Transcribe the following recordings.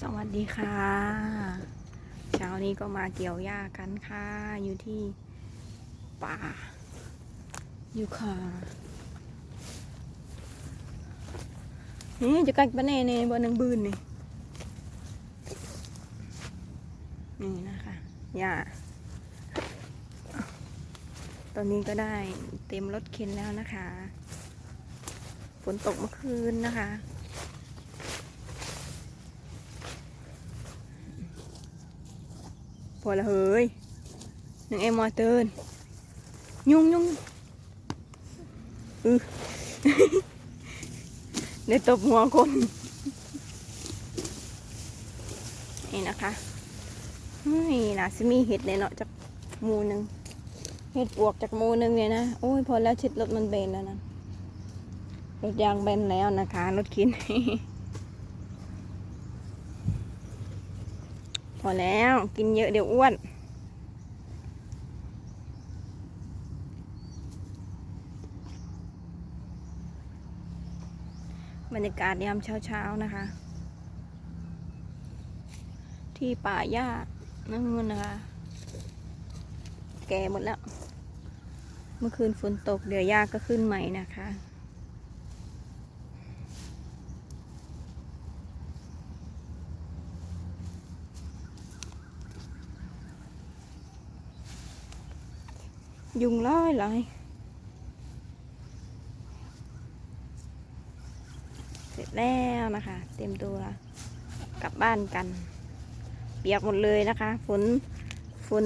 สวัสดีค่ะ เช้านี้ก็มาเกี่ยวหญ้ากันค่ะ อยู่ที่ป่าอยู่ค่ะนี่จะกัดปะเน่เน่บนนังบืนนี่นี่นะคะหญ้าตอนนี้ก็ได้เต็มรถเข็นแล้วนะคะ ฝนตกเมื่อคืนนะคะ พอละเฮ้ยหนึ่งเอ็มอเตอนยุ่งยุ่งอือได้ตบหัวคนนี่นะคะเฮ้ยน่าสิมีเห็ดเลยเนาะจากมูหนึ่งเห็ดปวกจากมูหนึ่งเนี่ยนะโอ้ยพอแล้วชิดรถมันเบนแล้วนะรถยางเบนแล้วนะคะรถคิน พอแล้วกินเยอะเดี๋ยวอ้วน บรรยากาศยามเช้าๆนะคะ ที่ป่าหญ้านั่นนู่นนะคะ แก่หมดแล้ว เมื่อคืนฝนตกเดี๋ยวหญ้าก็ขึ้นใหม่นะคะ ยุงร้อยหลายเสร็จแล้วนะคะ เต็มตัวกลับบ้านกัน เปียกหมดเลยนะคะ ฝนฝน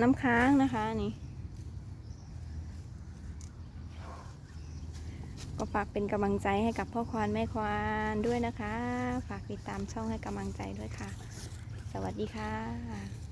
น้ำค้างนะคะนี่ก็ฝากเป็นกำลังใจให้กับพ่อควานแม่ควานด้วยนะคะ ฝากติดตามช่องให้กำลังใจด้วยค่ะ สวัสดีค่ะ